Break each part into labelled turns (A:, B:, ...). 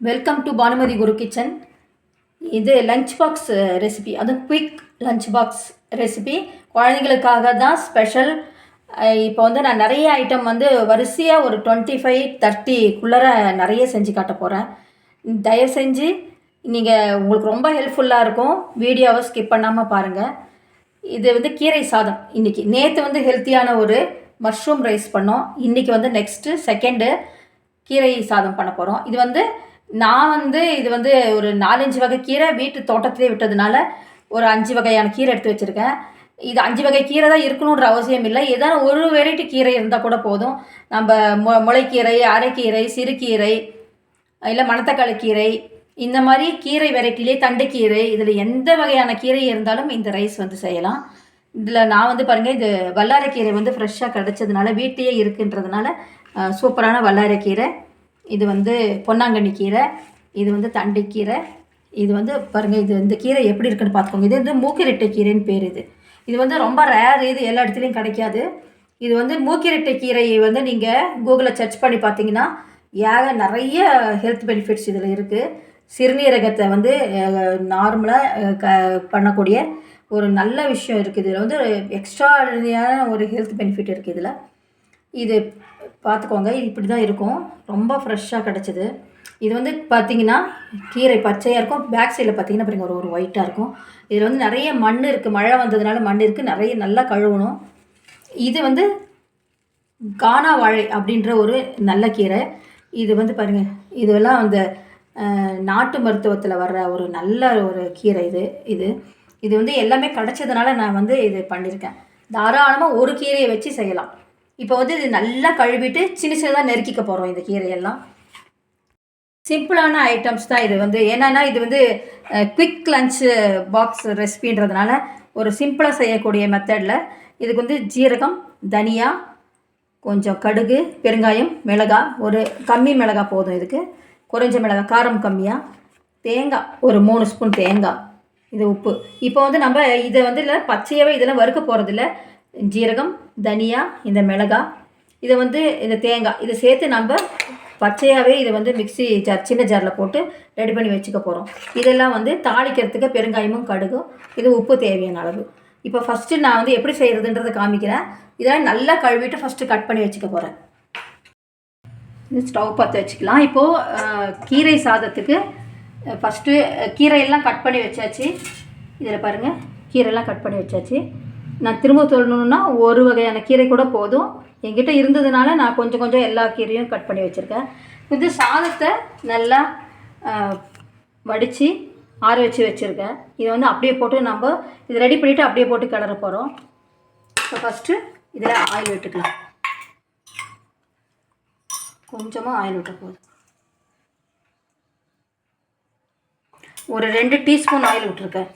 A: Welcome to Bhanumathi Guru kitchen இது lunch box recipe அதுவும் quick lunch box recipe குழந்தைங்களுக்காக தான் ஸ்பெஷல் இப்போ வந்து நான் நிறைய ஐட்டம் வந்து வரிசையாக ஒரு டுவெண்ட்டி ஃபைவ் தேர்ட்டிக்குள்ளே நிறைய செஞ்சு காட்ட போகிறேன் தயவு செஞ்சு நீங்கள் உங்களுக்கு ரொம்ப ஹெல்ப்ஃபுல்லாக இருக்கும். வீடியோவை ஸ்கிப் பண்ணாமல் பாருங்கள் இது வந்து கீரை சாதம் இன்றைக்கி நேற்று வந்து ஹெல்த்தியான ஒரு மஷ்ரூம் ரைஸ் பண்ணோம். இன்றைக்கி வந்து நெக்ஸ்ட்டு செகண்டு கீரை சாதம் பண்ண போகிறோம் இது வந்து நான் வந்து இது வந்து ஒரு நாலஞ்சு வகை கீரை வீட்டு தோட்டத்திலே விட்டதுனால ஒரு அஞ்சு வகையான கீரை எடுத்து வச்சுருக்கேன். இது அஞ்சு வகை கீரை தான் இருக்கணுன்ற அவசியம் இல்லை. ஏதாவது ஒரு வெரைட்டி கீரை இருந்தால் கூட போதும். நம்ம மு முளைக்கீரை அரைக்கீரை சிறுகீரை இல்லை மணத்தக்காளி கீரை இந்த மாதிரி கீரை வெரைட்டிலே தண்டுக்கீரை இதில் எந்த வகையான கீரை இருந்தாலும் இந்த ரைஸ் வந்து செய்யலாம். இதில் நான் வந்து பாருங்கள் இது வல்லாரைக்கீரை வந்து ஃப்ரெஷ்ஷாக கிடச்சதுனால வீட்லேயே இருக்குன்றதுனால சூப்பரான வல்லாரைக்கீரை. இது வந்து பொன்னாங்கண்ணி கீரை இது வந்து தண்டுக்கீரை இது வந்து பாருங்கள் இது இந்த கீரை எப்படி இருக்குன்னு பார்த்துக்கோங்க. இது வந்து மூக்கிரட்டை கீரைன்னு பேர் இது. இது வந்து ரொம்ப ரேர் இது எல்லா இடத்துலையும் கிடைக்காது. இது வந்து மூக்கிரட்டை கீரையை வந்து நீங்கள் கூகுளில் சர்ச் பண்ணி பார்த்தீங்கன்னா ஏக நிறைய ஹெல்த் பெனிஃபிட்ஸ் இதில் இருக்குது சிறுநீரகத்தை வந்து நார்மலாக க பண்ணக்கூடிய ஒரு நல்ல விஷயம் இருக்குது இதில் வந்து எக்ஸ்ட்ரா ஒரு ஹெல்த் பெனிஃபிட் இருக்குது இதில். இது பார்த்துக்கோங்க இது இப்படி தான் இருக்கும். ரொம்ப ஃப்ரெஷ்ஷாக கிடச்சிது. இது வந்து பார்த்தீங்கன்னா கீரை பச்சையாக இருக்கும். பேக் சைடில் பார்த்தீங்கன்னா பாருங்க ஒரு ஒரு ஒயிட்டாக இருக்கும். இதில் வந்து நிறைய மண் இருக்குது மழை வந்ததுனால மண் இருக்குது நிறைய நல்லா கழுவணும். இது வந்து கானா வாழை அப்படின்ற ஒரு நல்ல கீரை. இது வந்து பாருங்கள் இதெல்லாம் அந்த நாட்டு மருத்துவத்தில் வர்ற ஒரு நல்ல ஒரு கீரை இது இது. இது வந்து எல்லாமே கிடச்சதுனால நான் வந்து இது பண்ணியிருக்கேன் தாராளமாக ஒரு கீரையை வச்சு செய்யலாம். இப்போ வந்து இது நல்லா கழுவிட்டு சின்ன சின்னதாக நெருக்கிக்க போகிறோம் இந்த கீரையெல்லாம். சிம்பிளான ஐட்டம்ஸ் தான் இது வந்து. என்னென்னா இது வந்து குவிக் லஞ்ச் பாக்ஸ் ரெசிபின்றதுனால ஒரு சிம்பிளாக செய்யக்கூடிய மெத்தடில் இதுக்கு வந்து ஜீரகம் தனியா கொஞ்சம் கடுகு பெருங்காயம் மிளகாய் ஒரு கம்மி மிளகாய் போதும் இதுக்கு. குறைஞ்ச மிளகாய் காரம் கம்மியாக தேங்காய் ஒரு மூணு ஸ்பூன் தேங்காய் இது உப்பு. இப்போ வந்து நம்ம இதை வந்து இல்லை பச்சையாகவே இதெல்லாம் வறுக்க போகிறதில்ல ஜீரகம் தனியா இந்த மிளகாய் இதை வந்து இந்த தேங்காய் இதை சேர்த்து நம்ம பச்சையாகவே இதை வந்து மிக்ஸி ஜார் சின்ன ஜாரில் போட்டு ரெடி பண்ணி வச்சுக்க போகிறோம் இதெல்லாம் வந்து தாளிக்கிறதுக்கு பெருங்காயமும் கடுகும். இது உப்பு தேவையான அளவு. இப்போ ஃபஸ்ட்டு நான் வந்து எப்படி செய்கிறதுன்றதை காமிக்கிறேன். இதெல்லாம் நல்லா கழுவிட்டு ஃபஸ்ட்டு கட் பண்ணி வச்சுக்க போகிறேன் ஸ்டவ் பற்ற வச்சுக்கலாம். இப்போது கீரை சாதத்துக்கு ஃபஸ்ட்டு கீரையெல்லாம் கட் பண்ணி வச்சாச்சு. இதில் பாருங்கள் கீரையெல்லாம் கட் பண்ணி வச்சாச்சு. நான் திரும்ப சொல்லணுன்னா ஒரு வகையான கீரை கூட போதும். என்கிட்ட இருந்ததுனால நான் கொஞ்சம் கொஞ்சம் எல்லா கீரையும் கட் பண்ணி வச்சுருக்கேன். இது சாதத்தை நல்லா வடித்து ஆற வச்சு வச்சுருக்கேன். இதை வந்து அப்படியே போட்டு நம்ம இது ரெடி பண்ணிவிட்டு அப்படியே போட்டு கிளற போகிறோம் இப்போ ஃபஸ்ட்டு இதில் ஆயில் விட்டுக்கலாம். கொஞ்சமாக ஆயில் விட்ட போதும். ஒரு ரெண்டு டீஸ்பூன் ஆயில் விட்டுருக்கேன்.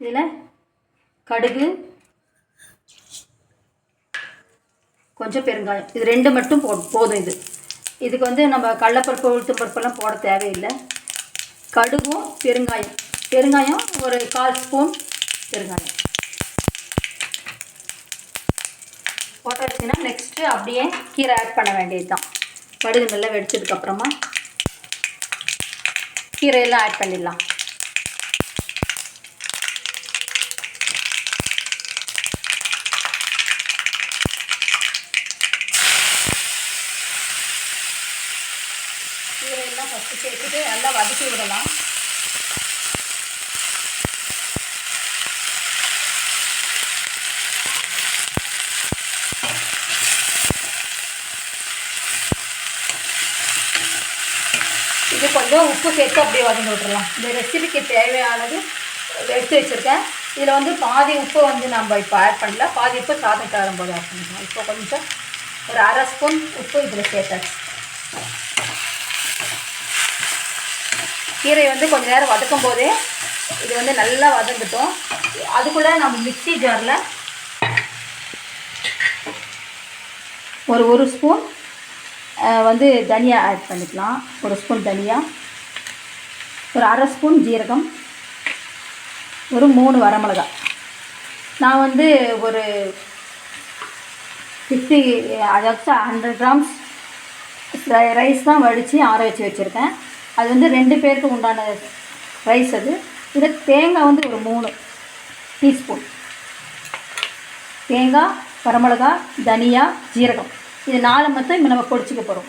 A: இதில் கடுகு கொஞ்சம் பெருங்காயம். இது ரெண்டு மட்டும் போ போதும் இது. இதுக்கு வந்து நம்ம கடலப்பருப்பு உளுத்தம் பருப்பெல்லாம் போட தேவையில்லை. கடுகும் பெருங்காயம். பெருங்காயம் ஒரு கால் ஸ்பூன் பெருங்காயம். போட்டாச்சுன்னா நெக்ஸ்ட்டு அப்படியே கீரை ஆட் பண்ண வேண்டியது தான் கடுகு நல்லா வெடிச்சதுக்கப்புறமா கீரையெல்லாம் ஆட் பண்ணிடலாம். உப்பு சேர்த்துட்டு நல்லா வதக்கி விடலாம். இது கொஞ்சம் உப்பு சேர்த்து அப்படியே வதங்கி விட்டுறலாம். இந்த ரெசிபிக்கு தேவையானது எடுத்து வச்சுருக்கேன். இதில் வந்து பாதி உப்பு வந்து நம்ம இப்போ ஆட் பண்ணல. பாதி உப்பு சாதம் ஆட் பண்ணிக்கலாம். இப்போ கொஞ்சம் ஒரு அரை ஸ்பூன் உப்பு இதில் சேர்த்தாச்சு. கீரை வந்து கொஞ்சம் நேரம் வதக்கும் போதே இது வந்து நல்லா வதங்கட்டும். அதுக்குள்ளே நம்ம மிக்சி ஜாரில் ஒரு ஒரு ஸ்பூன் வந்து தனியா ஆட் பண்ணிக்கலாம். ஒரு ஸ்பூன் தனியா. ஒரு அரை ஸ்பூன் ஜீரகம். ஒரு மூணு வரமிளகாய் நான் வந்து ஒரு ஃபிஃப்டி அதாவது ஹண்ட்ரட் கிராம்ஸ் ரைஸ் தான் வடித்து ஆற வச்சு வச்சுருக்கேன். அது வந்து ரெண்டு பேருக்கு உண்டான ரைஸ் அது. இதில் தேங்காய் வந்து ஒரு மூணு டீஸ்பூன் தேங்காய் வரமிளகா தனியா ஜீரகம். இது நாலு மொத்தம் இப்போ நம்ம பொடிச்சிக்க போகிறோம்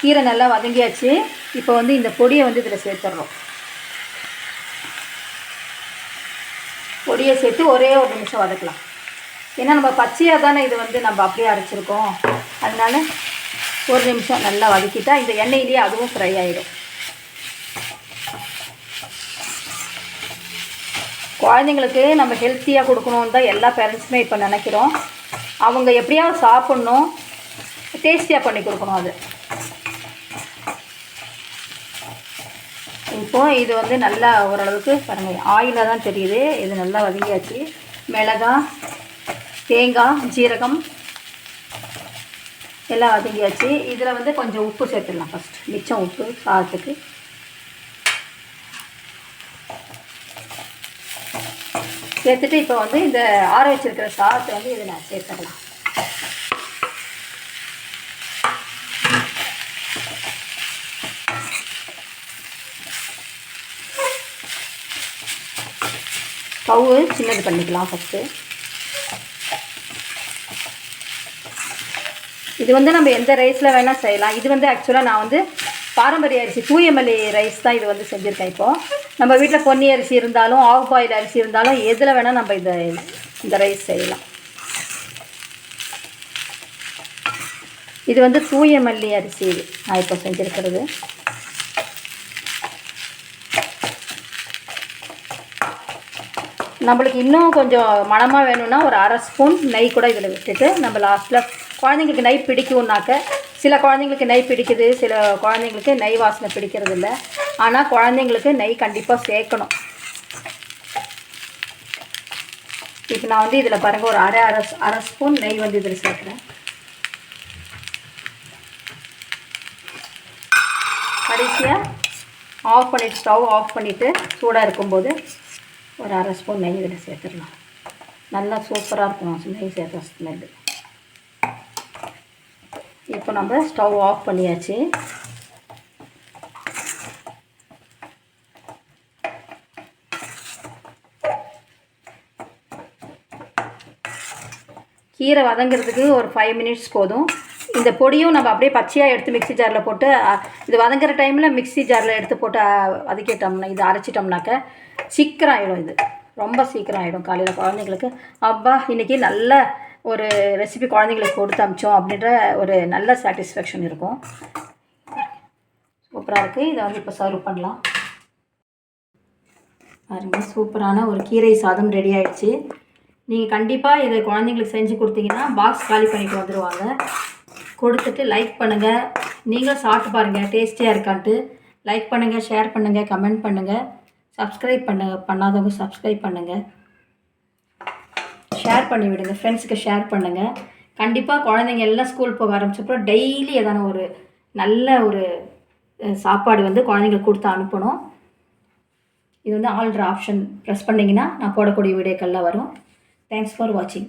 A: கீரை நல்லா வதங்கியாச்சு. இப்போ வந்து இந்த பொடியை வந்து இதில் சேர்த்துட்றோம் பொடியை சேர்த்து ஒரே ஒரு நிமிஷம் வதக்கலாம். ஏன்னா நம்ம பச்சையாக தானே இது வந்து நம்ம அப்படியே அரைச்சிருக்கோம். அதனால ஒரு நிமிஷம் நல்லா வதக்கிட்டா இந்த எண்ணெயிலேயே அதுவும் ஃப்ரை ஆகிடும் குழந்தைங்களுக்கு நம்ம ஹெல்த்தியாக கொடுக்கணுன்னு தான் எல்லா பேரண்ட்ஸுமே இப்போ நினைக்கிறோம். அவங்க எப்படியாவது சாப்பிட்ணும். டேஸ்டியாக பண்ணி கொடுக்கணும் அது. இப்போது இது வந்து நல்லா ஓரளவுக்கு பாருங்கள் ஆயிலாக தான் தெரியுது. இது நல்லா வதங்கியாச்சு. மிளகாய் தேங்காய் ஜீரகம் எல்லாம் வதங்கியாச்சு. இதில் வந்து கொஞ்சம் உப்பு சேர்த்துடலாம் ஃபஸ்ட் மிச்சம் உப்பு சாதத்துக்கு. சேர்த்துட்டு இப்போ வந்து இந்த ஆற வச்சிருக்கிற சாதத்தை வந்து இதை நான் சேர்த்துடலாம். ஸ்டவ்வு சின்னது பண்ணிக்கலாம் ஃபஸ்ட்டு இது வந்து நம்ம எந்த ரைஸில் வேணால் செய்யலாம். இது வந்து ஆக்சுவலாக நான் வந்து பாரம்பரிய அரிசி தூயமல்லி ரைஸ் தான் இது வந்து செஞ்சுருக்கேன் இப்போது நம்ம வீட்டில் பொன்னி அரிசி இருந்தாலும் ஆவு பாயில் அரிசி இருந்தாலும் எதில் வேணால் நம்ம இந்த இந்த ரைஸ் செய்யலாம். இது வந்து தூயமல்லி அரிசி இது நான் இப்போ செஞ்சுருக்கிறது. நம்மளுக்கு இன்னும் கொஞ்சம் மணமாக வேணும்னா ஒரு அரை ஸ்பூன் நெய் கூட இதில் விட்டுட்டு நம்ம லாஸ்ட்டில் குழந்தைங்களுக்கு நெய் பிடிக்கும்னாக்க சில குழந்தைங்களுக்கு நெய் பிடிக்குது சில குழந்தைங்களுக்கு நெய் வாசனை பிடிக்கிறது இல்லை ஆனால் குழந்தைங்களுக்கு நெய் கண்டிப்பாக சேர்க்கணும். இப்போ நான் வந்து இதில் பாருங்கள் ஒரு அரை அரை அரை ஸ்பூன் நெய் வந்து இதில் சேர்க்குறேன். கடைசியாக ஆஃப் பண்ணிவிட்டு ஸ்டவ் ஆஃப் பண்ணிவிட்டு சூடாக இருக்கும்போது ஒரு அரை ஸ்பூன் நெய் இதில் சேர்த்துடலாம். நல்லா சூப்பராக இருக்கும் நெய் சேர்த்த ஸ்மெல்லு இப்போ நம்ம ஸ்டவ் ஆஃப் பண்ணியாச்சு. கீரை வதங்கிறதுக்கு ஒரு ஃபைவ் மினிட்ஸ் போதும். இந்த பொடியும் நம்ம அப்படியே பச்சையாக எடுத்து மிக்ஸி ஜாரில் போட்டு இது வதங்குற டைமில் மிக்ஸி ஜாரில் எடுத்து போட்டு வதக்கிட்டோம்னா இது அரைச்சிட்டோம்னாக்க சீக்கிரம் ஆகிடும் இது. ரொம்ப சீக்கிரம் ஆகிடும் காலையில் குழந்தைங்களுக்கு. அப்பா இன்றைக்கி நல்ல ஒரு ரெசிபி குழந்தைங்களுக்கு கொடுத்து அமிச்சோம் அப்படின்ற ஒரு நல்ல சாட்டிஸ்ஃபேக்ஷன் இருக்கும். சூப்பராக இருக்குது இதை வந்து இப்போ சர்வ் பண்ணலாம். பாருங்க சூப்பரான ஒரு கீரை சாதம் ரெடி ஆயிடுச்சு. நீங்கள் கண்டிப்பாக இதை குழந்தைங்களுக்கு செஞ்சு கொடுத்தீங்கன்னா பாக்ஸ் காலி பண்ணிட்டு வந்துடுவாங்க கொடுத்துட்டு லைக் பண்ணுங்கள் நீங்களும் சாப்பிட்டு பாருங்கள் டேஸ்டியாக இருக்கான்ட்டு. லைக் பண்ணுங்கள் ஷேர் பண்ணுங்கள் கமெண்ட் பண்ணுங்கள் சப்ஸ்கிரைப் பண்ண பண்ணாதவங்க சப்ஸ்கிரைப் பண்ணுங்கள் ஷேர் பண்ணி விடுங்க. ஃப்ரெண்ட்ஸுக்கு ஷேர் பண்ணுங்கள் கண்டிப்பாக குழந்தைங்க எல்லாம் ஸ்கூல் போக ஆரம்பிச்சப்பறம் டெய்லி ஏதான ஒரு நல்ல ஒரு சாப்பாடு வந்து குழந்தைங்களுக்கு கொடுத்து அனுப்பணும். இது வந்து ஆல்ட்ரு ஆப்ஷன் ப்ரெஸ் பண்ணிங்கன்னா நான் போடக்கூடிய வீடியோக்கள்லாம் வரும். தேங்க்ஸ் ஃபார் வாட்சிங்